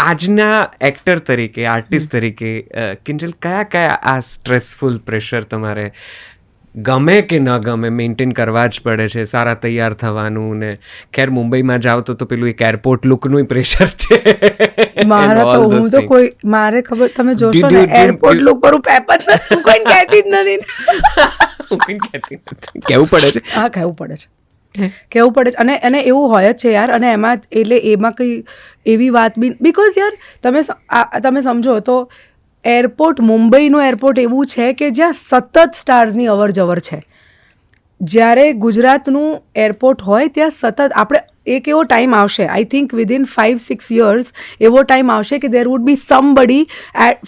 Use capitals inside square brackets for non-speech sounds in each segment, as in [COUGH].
આજના એક્ટર તરીકે આર્ટિસ્ટ તરીકે કિંજલ કયા કયા આ સ્ટ્રેસફુલ પ્રેશર તમારે ગમે કે ન ગમે મેન્ટેન કરવા જ પડે છે? સારા તૈયાર થવાનું ને ખેર મુંબઈમાં જાઓ તો તો પેલું એક એરપોર્ટ લુકનું પ્રેશર છે. મારા તો હું તો કોઈ મારે ખબર તમે જોશો ને એરપોર્ટ લુક પર હું પેપ નથી કોઈ કહેતી જ નથી. કહેવું પડે છે હા કહેવું પડે છે. કહેવું પડે છે. અને અને એવું હોય જ છે યાર, અને એમાં એટલે એમાં કંઈ એવી વાત બી બિકોઝ યાર, તમે તમે સમજો તો એરપોર્ટ, મુંબઈનું એરપોર્ટ એવું છે કે જ્યાં સતત સ્ટાર્સની અવર જવર છે. જ્યારે ગુજરાતનું એરપોર્ટ હોય ત્યાં સતત, આપણે એક એવો ટાઈમ આવશે I think within five six years એવો ટાઈમ આવશે કે there would be somebody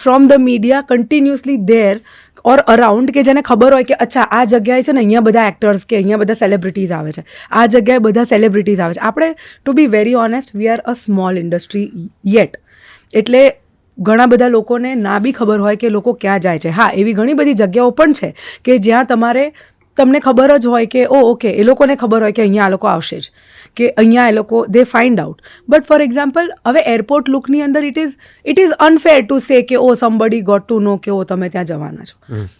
from the media continuously there or around કે જેને ખબર હોય કે, અચ્છા, આ જગ્યાએ છે ને અહીંયા બધા એક્ટર્સ કે અહીંયા બધા સેલિબ્રિટીઝ આવે છે. આ જગ્યાએ બધા સેલિબ્રિટીઝ આવે છે. આપણે to be very honest we are a small industry yet એટલે ઘણા બધા લોકોને ના બી ખબર હોય કે લોકો ક્યાં જાય છે. હા, એવી ઘણી બધી જગ્યાઓ પણ છે કે જ્યાં તમારે, તમને ખબર જ હોય કે ઓ ઓકે એ લોકોને ખબર હોય કે અહીંયા આ લોકો આવશે જ. કે અહીંયા એ લોકો they find out but for example હવે એરપોર્ટ લુકની અંદર it is it is unfair to say કે ઓ સમબડી ગોટ ટુ નો કે ઓ તમે ત્યાં જવાના છો.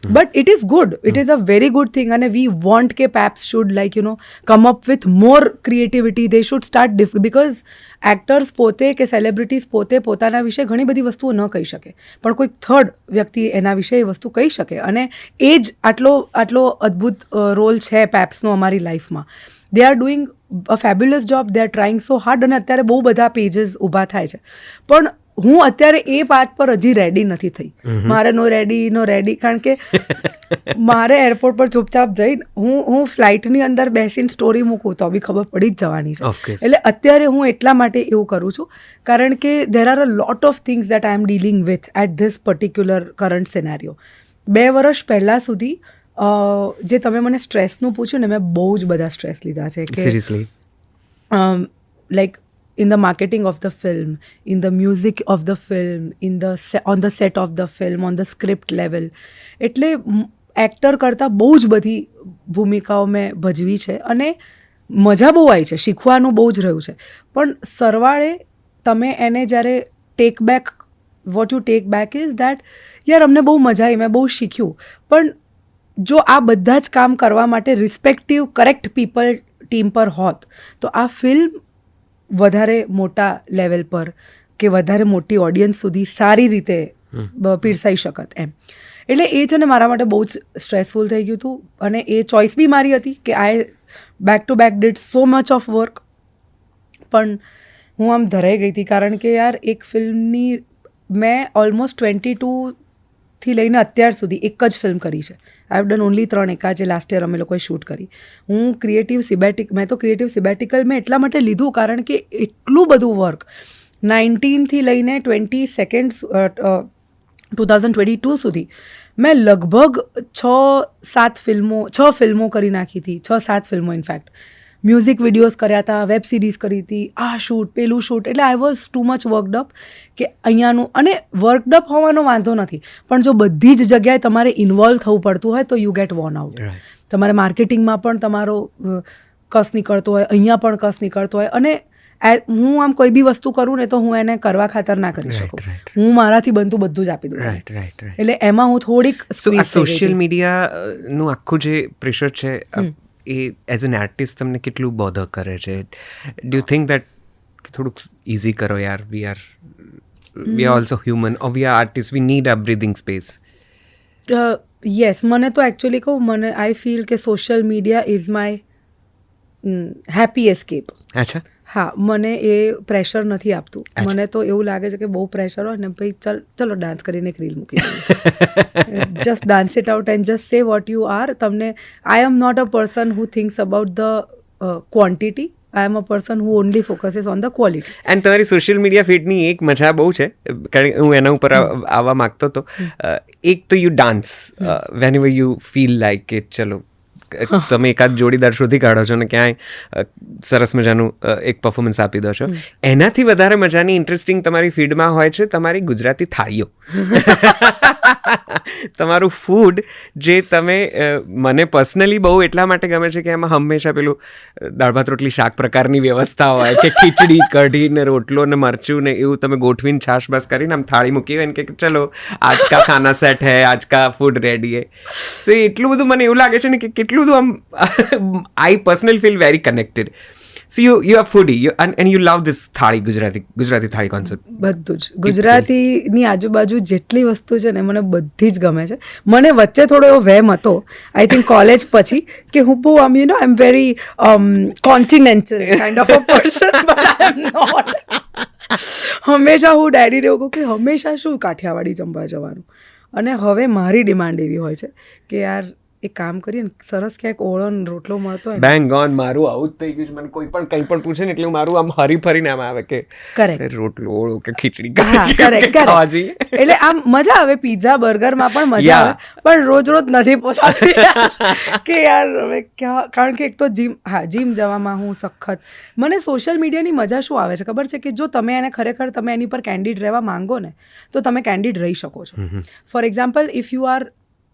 But it is good it is a very good thing અને વી વોન્ટ કે paps should like you know come up with more creativity they should start because actors પોતે કે સેલિબ્રિટીઝ પોતે પોતાના વિશે ઘણી બધી વસ્તુઓ ન કહી શકે. પણ કોઈક થર્ડ વ્યક્તિ એના વિશે એ વસ્તુ કહી શકે. અને એ જ આટલો આટલો અદ્ભુત રોલ છે પેપ્સનો અમારી લાઈફમાં they are doing a fabulous job they are trying so hard અને અત્યારે બહુ બધા પેજીસ ઊભા થાય છે. પણ હું અત્યારે એ પાર્ટ પર હજી રેડી નથી થઈ. મારે નો રેડી નો રેડી કારણ કે [LAUGHS] મારે એરપોર્ટ પર ચૂપચાપ જઈને હું હું ફ્લાઇટની અંદર બેસીને સ્ટોરી મૂકું તો બી ખબર પડી જ જવાની છે. એટલે અત્યારે હું એટલા માટે એવું કરું છું કારણ કે there are a lot of things that I am dealing with at this particular current scenario બે વર્ષ પહેલાં સુધી જે તમે મને સ્ટ્રેસનું પૂછ્યું ને મેં બહુ જ બધા સ્ટ્રેસ લીધા છે કે seriously like in the marketing of the film, in the music of the film, in the se- on the set of the film, on the script level. એટલે એક્ટર કરતાં બહુ જ બધી ભૂમિકાઓ મેં ભજવી છે અને મજા બહુ આવી છે શીખવાનું બહુ જ રહ્યું છે. પણ સરવાળે તમે એને જ્યારે take back what you take back is that યાર અમને બહુ મજા આવી મેં બહુ શીખ્યું. પણ જો આ બધા જ કામ કરવા માટે રિસ્પેક્ટિવ કરેક્ટ પીપલ ટીમ પર હોત તો આ ફિલ્મ વધારે મોટા લેવલ પર કે વધારે મોટી ઓડિયન્સ સુધી સારી રીતે પીરસાઈ શકત એમ. એટલે એ છે ને મારા માટે બહુ જ સ્ટ્રેસફુલ થઈ ગયું હતું. અને એ ચોઇસ બી મારી હતી કે I back to back did so much of work પણ હું આમ ધરાઈ ગઈ હતી કારણ કે યાર એક ફિલ્મની મેં ઓલમોસ્ટ ટ્વેન્ટી ટુથી લઈને અત્યાર સુધી એક જ ફિલ્મ કરી છે. આઈ હેવ ડન ઓનલી ત્રણ એકા જે લાસ્ટ યર અમે લોકોએ શૂટ કરી. હું ક્રિએટિવ સિબેટિક મેં તો ક્રિએટિવ સિબેટિકલ મેં એટલા માટે લીધું કારણ કે એટલું બધું વર્ક નાઇન્ટીનથી લઈને twenty second two thousand twenty two સુધી મેં લગભગ છ સાત ફિલ્મો છ ફિલ્મો કરી નાખી હતી. છ સાત ફિલ્મો ઇનફેક્ટ મ્યુઝિક વિડીયોઝ કર્યા હતા વેબ સિરીઝ કરી હતી આ શૂટ પેલું શૂટ એટલે I was too much worked up કે અહીંયાનું અને વર્કડઅપ હોવાનો વાંધો નથી પણ જો બધી જ જગ્યાએ તમારે ઇન્વોલ્વ થવું પડતું હોય તો યુ ગેટ વોન આઉટ તમારે માર્કેટિંગમાં પણ તમારો કસ નીકળતો હોય અહીંયા પણ કસ નીકળતો હોય અને હું આમ કોઈ બી વસ્તુ કરું ને તો હું એને કરવા ખાતર ના કરી શકું. હું મારાથી બનતું બધું જ આપી દઉં. રાઈટ રાઈટ એટલે એમાં હું થોડીક સોશિયલ. મીડિયાનું આખું જે પ્રેશર છે એ એઝ એન આર્ટિસ્ટ તમને કેટલું બોધર કરે છે? ડુ યુ થિંક દેટ થોડુંક ઇઝી કરો યાર? We are we are also human oh we are artist we need a breathing space yes મને તો એકચ્યુઅલી કહું મને આઈ ફીલ કે social media is my happy escape અચ્છા. હા મને એ પ્રેશર નથી આપતું. મને તો એવું લાગે છે કે બહુ પ્રેશર હોય ને ભાઈ ચલ ચલો ડાન્સ કરીને એક રીલ મૂકી just dance it out and just say what you are તમને I am not a person who thinks about the quantity I am a person who only focuses on the quality and તમારી social media ફીડની એક મજા બહુ છે. કારણ કે હું એના ઉપર આવવા માગતો હતો. એક તો you dance when you feel like કે ચલો. તમે એકાદ જોડીદાર શોધી કાઢો છો ને ક્યાંય સરસ મજાનું એક પરફોર્મન્સ આપી દો છો. એનાથી વધારે મજાની ઇન્ટરેસ્ટિંગ તમારી ફીડમાં હોય છે તમારી ગુજરાતી થાળીઓ. [LAUGHS] તમારું ફૂડ જે તમે મને પર્સનલી બહુ એટલા માટે ગમે છે કે એમાં હંમેશા પેલું દાળ ભાત રોટલી શાક પ્રકારની વ્યવસ્થા હોય કે ખીચડી [LAUGHS] કઢી ને રોટલો ને મરચું ને એવું તમે ગોઠવીને છાશ બાસ કરીને આમ થાળી મૂકી હોય ને કે ચલો આજ કા ખાના સેટ હે આજ કા ફૂડ રેડી હે. સો એટલું બધું મને એવું લાગે છે ને કે કેટલું બધું આમ I personal feel very connected so you you are foodie you and you love this thali Gujarati Gujarati થાળી કોન્સેપ્ટ બધું જ. ગુજરાતીની આજુબાજુ જેટલી વસ્તુ છે ને મને બધી જ ગમે છે. મને વચ્ચે થોડો એવો વહેમ હતો આઈ થિંક કોલેજ પછી કે હું બહુ આમ you know I am very continental kind of a person but I am not હંમેશા હું ડેડીને એવું કહું કે હંમેશા શું કાઠિયાવાડી જમવા જવાનું? અને હવે મારી ડિમાન્ડ એવી હોય છે કે યાર એક કામ કરીએ ને સરસ ક્યાંક ઓળો રોટલો મળતો હોય બેંગ ઓન મારું આવું જ થઈ ગયું છે. મને કોઈ પણ કંઈ પણ પૂછે ને એટલે મારું આમ હરી ફરીને આમ આવે કે Correct. રોટલો ઓળો કે ખીચડી હા કરેક્ટ કરેક્ટ એટલે આમ મજા આવે પીઝા બર્ગરમાં પણ મજા આવે પણ રોજ રોજ નથી પોસાતી. [LAUGHS] કે યાર હવે ક્યાં કારણ કે એક તો જીમ હા જીમ જવામાં હું સખત. મને સોશિયલ મીડિયાની મજા શું આવે છે? ખબર છે કે જો તમે એને ખરેખર તમે એની પર કેન્ડિડ રહેવા માંગો ને તો તમે કેન્ડિડ રહી શકો છો. For example if you are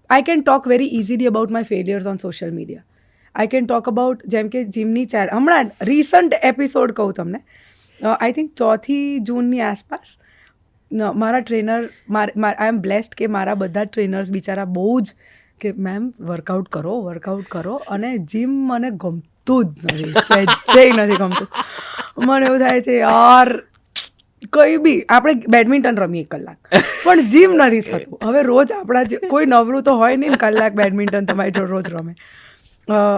I can talk very easily about my failures on social media I can talk about જેમ કે જીમની ચાર હમણાં રિસન્ટ એપિસોડ કહું તમને. આઈ થિંક ચોથી જૂનની આસપાસ મારા ટ્રેનર આઈ એમ બ્લેસ્ડ કે મારા બધા ટ્રેનર્સ બિચારા બહુ જ કે મેમ વર્કઆઉટ કરો વર્કઆઉટ કરો. અને જીમ મને ગમતું જ નથી. [LAUGHS] સહેજેય નથી ગમતું. મને એવું થાય છે, યાર કઈ બી, આપણે બેડમિન્ટન રમીએ કલાક. પણ જીમ નથી થતું. હવે રોજ આપણા કોઈ નવરું તો હોય નહીં કલાક બેડમિન્ટન તમારી જોડે રોજ રમે.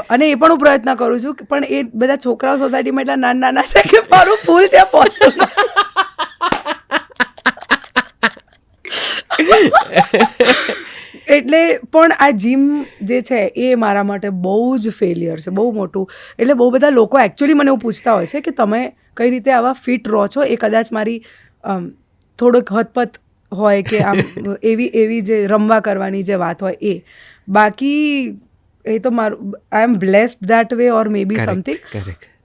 અને એ પણ હું પ્રયત્ન કરું છું પણ એ બધા છોકરાઓ સોસાયટીમાં એટલા નાના નાના છે કે મારું ફૂલ ત્યાં પહોંચતું. એટલે પણ આ જીમ જે છે એ મારા માટે બહુ જ ફેલિયર છે બહુ મોટું. એટલે બહુ બધા લોકો એકચ્યુઅલી મને એવું પૂછતા હોય છે કે તમે કઈ રીતે આવા ફિટ રહો છો? એ કદાચ મારી થોડોક હતપત હોય કે આમ [LAUGHS] એવી એવી જે રમવા કરવાની જે વાત હોય એ. બાકી એ તો મારું I am blessed that way or may be something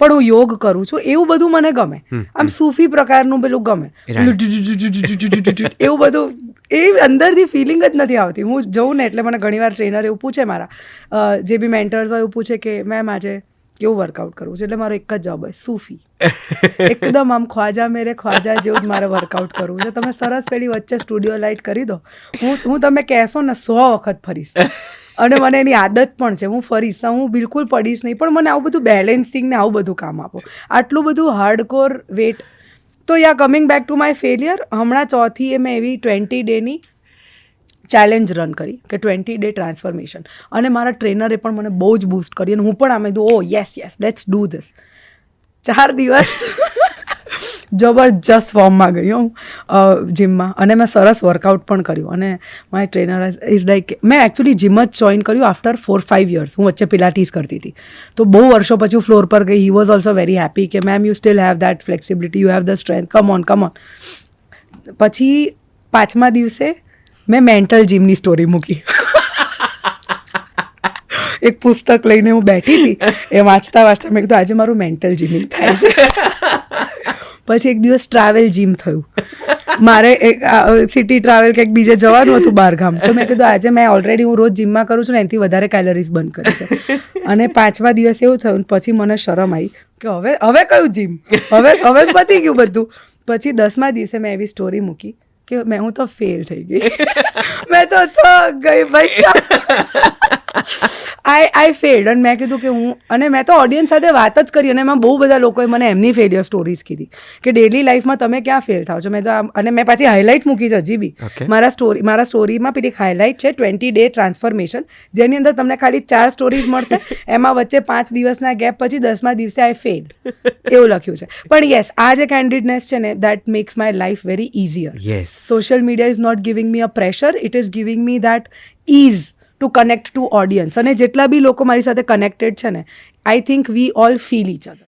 પણ હું યોગ કરું છું એવું બધું મને ગમે. આમ સૂફી પ્રકારનું પેલું ગમે. એવું બધું એ અંદરથી ફિલિંગ જ નથી આવતી. હું જઉં ને એટલે મને ઘણીવાર ટ્રેનર એવું પૂછે મારા જે બી મેન્ટર્સ હોય એવું પૂછે કે મેમ આજે કેવું વર્કઆઉટ કરવું છે? એટલે મારો એક જ જવાબ હોય સૂફી. [LAUGHS] એકદમ આમ ખ્વાજા મેરે ખ્વાજા જેવું જ મારે વર્કઆઉટ કરવું છે. તમે સરસ પેલી વચ્ચે સ્ટુડિયો લાઇટ કરી દો. હું હું તમે કહેશો ને સો વખત ફરીશ. અને મને એની આદત પણ છે. હું ફરીશ. હું બિલકુલ પડીશ નહીં. પણ મને આવું બધું બેલેન્સિંગ ને આવું બધું કામ આપો. આટલું બધું હાર્ડકોર વેટ તો yeah coming back to my failure હમણાં ચોથી એ મેં એવી ટ્વેન્ટી ડેની ચેલેન્જ રન કરી, કે ટ્વેન્ટી ડે ટ્રાન્સફોર્મેશન અને મારા ટ્રેનરે પણ મને બહુ જ બૂસ્ટ કરી. અને હું પણ આમે દઉં ઓ yes yes let's do this ચાર દિવસ જબરજસ્ત ફોર્મમાં ગઈ હું જીમમાં અને મેં સરસ વર્કઆઉટ પણ કર્યું. અને માય ટ્રેનર ઇઝ લાઈક મેં એકચ્યુઅલી જીમ જ જોઈન કર્યું આફ્ટર ફોર ફાઇવ યર્સ હું વચ્ચે પિલાટીસ કરતી હતી. તો બહુ વર્ષો પછી ફ્લોર પર ગઈ. He was also very happy કે ma'am you still have that flexibility you have the strength come on come on પછી પાંચમા દિવસે મેં મેન્ટલ જીમની સ્ટોરી મૂકી. [LAUGHS] એક પુસ્તક લઈને હું બેઠી હતી. એ વાંચતા વાંચતા મેં કીધું, આજે મારું મેન્ટલ જીમિંગ થાય છે. પછી એક દિવસ ટ્રાવેલ જીમ થયું. મારે એક સિટી ટ્રાવેલ કંઈક બીજે જવાનું હતું બહારગામ તો મેં કીધું, આજે મેં ઓલરેડી હું રોજ જીમમાં કરું છું ને, એનાથી વધારે કેલરીઝ બંધ કરી છે. અને પાંચમા દિવસે એવું થયું, પછી મને શરમ આવી કે હવે હવે કયું જીમ હવે હવે પતી ગયું બધું. પછી દસમા દિવસે મેં એવી સ્ટોરી મૂકી કે મેં, હું તો ફેલ થઈ ગઈ. મેં તો ગઈ ભાઈ આઈ આઈ ફેલ્ડ અને મેં કીધું કે હું અને મેં તો ઓડિયન્સ સાથે વાત જ કરી અને એમાં બહુ બધા લોકોએ મને એમની ફેલિયર સ્ટોરીઝ કીધી કે ડેલી લાઈફમાં તમે ક્યાં ફેલ થાવ છો? મેં તો અને મેં પાછી હાઇલાઇટ મૂકી છે હજી બી. મારા સ્ટોરી મારા સ્ટોરીમાં પેલી હાઇલાઇટ છે ટ્વેન્ટી ડે ટ્રાન્સફોર્મેશન જેની અંદર તમને ખાલી ચાર સ્ટોરીઝ મળશે. એમાં વચ્ચે પાંચ દિવસના ગેપ પછી દસમા દિવસે આઈ ફેલ એવું લખ્યું છે. પણ યસ આ જે કેન્ડિડનેસ છે ને that makes my life very easier yes media is not giving me a pressure it is giving me that that ease connect to audience અને જેટલા બી લોકો મારી સાથે કનેક્ટેડ છે ને I think we all feel each other